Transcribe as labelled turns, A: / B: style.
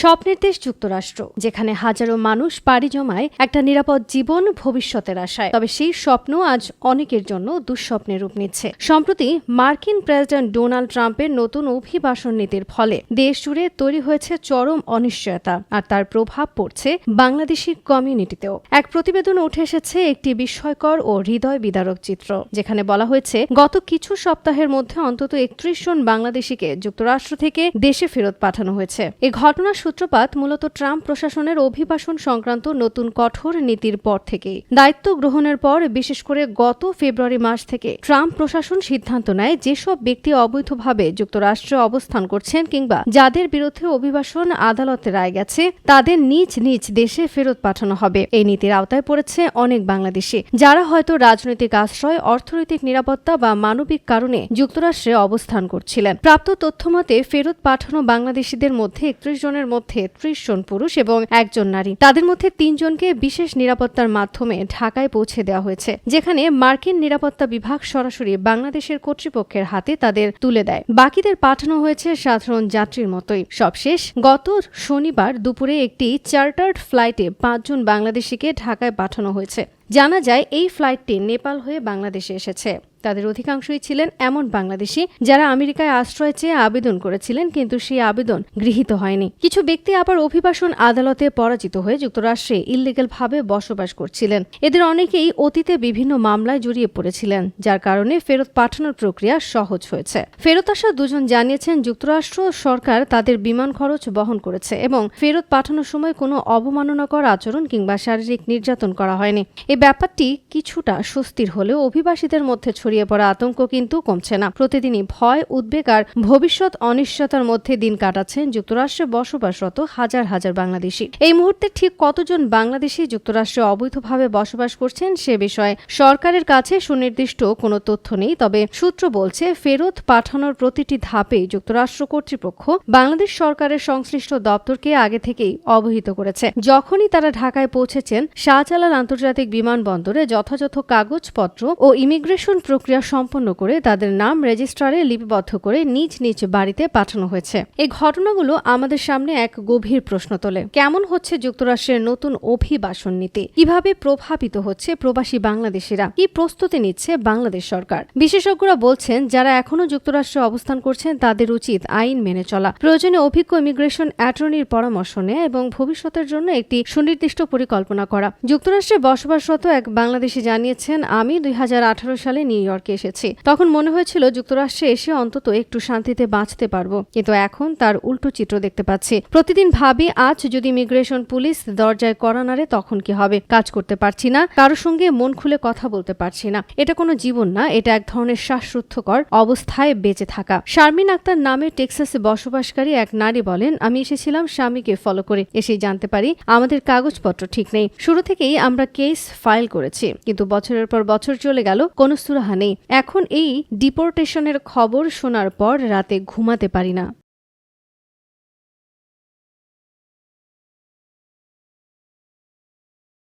A: স্বপ্নের দেশ যুক্তরাষ্ট্র, যেখানে হাজারো মানুষ পাড়ি জমায় একটা নিরাপদ জীবন ভবিষ্যতের আশায়। তবে সেই স্বপ্ন আজ অনেকের জন্য দুঃস্বপ্নের রূপ নিচ্ছে। সম্প্রতি মার্কিন প্রেসিডেন্ট ডোনাল্ড ট্রাম্পের নতুন অভিবাসন নীতির ফলে দেশ জুড়ে তৈরি হয়েছে চরম অনিশ্চয়তা, আর তার প্রভাব পড়ছে বাংলাদেশি কমিউনিটিতেও। এক প্রতিবেদন উঠে এসেছে একটি বিস্ময়কর ও হৃদয় বিদারক চিত্র, যেখানে বলা হয়েছে, গত কিছু সপ্তাহের মধ্যে অন্তত একত্রিশ জন বাংলাদেশিকে যুক্তরাষ্ট্র থেকে দেশে ফেরত পাঠানো হয়েছে। এ ঘটনার সূত্রপাত মূলত ট্রাম্প প্রশাসনের অভিবাসন সংক্রান্ত নতুন কঠোর নীতির পর থেকেই। দায়িত্ব গ্রহণের পর, বিশেষ করে গত ফেব্রুয়ারি মাস থেকে, ট্রাম্প প্রশাসন সিদ্ধান্ত নেয় যেসব ব্যক্তি অবৈধভাবে যুক্তরাষ্ট্রে অবস্থান করছেন কিংবা যাদের বিরুদ্ধে অভিবাসন আদালতে রায় গেছে, তাদের নিজ নিজ দেশে ফেরত পাঠানো হবে। এই নীতির আওতায় পড়েছে অনেক বাংলাদেশি, যারা হয়তো রাজনৈতিক আশ্রয়, অর্থনৈতিক নিরাপত্তা বা মানবিক কারণে যুক্তরাষ্ট্রে অবস্থান করছিলেন। প্রাপ্ত তথ্যমতে ফেরত পাঠানো বাংলাদেশিদের মধ্যে একত্রিশ জনের মধ্যে ত্রিশ জন পুরুষ এবং একজন নারী। তাদের মধ্যে তিনজনকে বিশেষ নিরাপত্তার মাধ্যমে ঢাকায় পৌঁছে দেওয়া হয়েছে, যেখানে মার্কিন নিরাপত্তা বিভাগ সরাসরি বাংলাদেশের কর্তৃপক্ষের হাতে তাদের তুলে দেয়। বাকিদের পাঠানো হয়েছে সাধারণ যাত্রীর মতোই। সবশেষ, গত শনিবার দুপুরে একটি চার্টার্ড ফ্লাইটে পাঁচজন বাংলাদেশিকে ঢাকায় পাঠানো হয়েছে। জানা যায়, এই ফ্লাইটটি নেপাল হয়ে বাংলাদেশে এসেছে। তাদের অধিকাংশই ছিলেন এমন বাংলাদেশি যারা আমেরিকায় আশ্রয় চেয়ে আবেদন করেছিলেন, কিন্তু সেই আবেদন গৃহীত হয়নি। কিছু ব্যক্তি আবার অভিবাসন আদালতে পরাজিত হয়ে যুক্তরাষ্ট্রে ইললিগাল ভাবে বসবাস করছিলেন। এদের অনেকেই অতীতে বিভিন্ন মামলায় জড়িয়ে পড়েছিলেন, যার কারণে ফেরত পাঠানোর প্রক্রিয়া সহজ হয়েছে। ফেরত আসা দুজন জানিয়েছেন, যুক্তরাষ্ট্র সরকার তাদের বিমান খরচ বহন করেছে এবং ফেরত পাঠানোর সময় কোনো অবমাননাকর আচরণ কিংবা শারীরিক নির্যাতন করা হয়নি। এই ব্যাপারটি কিছুটা স্বস্তির হলেও অভিবাসীদের মধ্যে ছড়িয়ে পড়া আতঙ্ক কিন্তু কমছে না। প্রতিদিনই ভয়, উদ্বেগ আর ভবিষ্যৎ অনিশ্চয়তার মধ্যে দিন কাটাচ্ছেন যুক্তরাষ্ট্রে বসবাসরত হাজার হাজার বাংলাদেশি। এই মুহূর্তে ঠিক কতজন বাংলাদেশি যুক্তরাষ্ট্রে অবৈধভাবে বসবাস করছেন সে বিষয়ে সরকারের কাছে সুনির্দিষ্ট কোনো তথ্য নেই, তবে সূত্র বলছে ফেরত পাঠানোর প্রতিটি ধাপে যুক্তরাষ্ট্র কর্তৃপক্ষ বাংলাদেশ সরকারের সংশ্লিষ্ট দপ্তরকে আগে থেকেই অবহিত করেছে। যখনই তারা ঢাকায় পৌঁছেছেন, শাহজালাল আন্তর্জাতিক বিমানবন্দরে যথাযথ কাগজপত্র ও ইমিগ্রেশন প্রক্রিয়া সম্পন্ন করে তাদের নাম রেজিস্ট্রারে লিপিবদ্ধ করে নিজ নিজ বাড়িতে পাঠানো হয়েছে। এই ঘটনাগুলো আমাদের সামনে এক গভীর প্রশ্ন তোলে। কেমন হচ্ছে যুক্তরাষ্ট্রের নতুন অভিবাসন নীতি? কীভাবে প্রভাবিত হচ্ছে প্রবাসী বাংলাদেশিরা? কি প্রস্তুতি নিচ্ছে বাংলাদেশ সরকার? বিশেষজ্ঞরা বলছেন, যারা এখনও যুক্তরাষ্ট্রে অবস্থান করছেন, তাদের উচিত আইন মেনে চলা। প্রয়োজনে অভিজ্ঞ ইমিগ্রেশন অ্যাটর্নির পরামর্শ নেয় এবং ভবিষ্যতের জন্য একটি সুনির্দিষ্ট পরিকল্পনা করা। যুক্তরাষ্ট্রে বসবাসরত এক বাংলাদেশি জানিয়েছেন, আমি দুই হাজার আঠারো সালে নিউ ইয়র্কে এসেছি। তখন মনে হয়েছিল যুক্তরাষ্ট্রে এসে অন্তত একটু শান্তিতে বাঁচতে পারব। কিন্তু এখন তার উল্টো চিত্র দেখতে পাচ্ছি। প্রতিদিন ভাবি, আজ যদি ইমিগ্রেশন পুলিশ দরজায় করা নাড়ে, তখন কি হবে? কাজ করতে পারছি না। কারোর সঙ্গে মন খুলে কথা বলতে পারছি না। এটা কোনো জীবন না। এটা এক ধরনের শ্বাসরুদ্ধকর অবস্থায় বেঁচে থাকা। শারমিন আক্তার নামে টেক্সাসে বসবাসকারী এক নারী বলেন, আমি এসেছিলাম স্বামীকে ফলো করে। এসেই জানতে পারি, আমাদের কাগজপত্র ঠিক নেই। শুরু থেকেই আমরা কেস ফাইল করেছি, কিন্তু বছরের পর বছর চলে গেল, কোনো সুরাহা নেই। এখন এই ডিপোর্টেশনের খবর শোনার পর রাতে ঘুমাতে পারি না।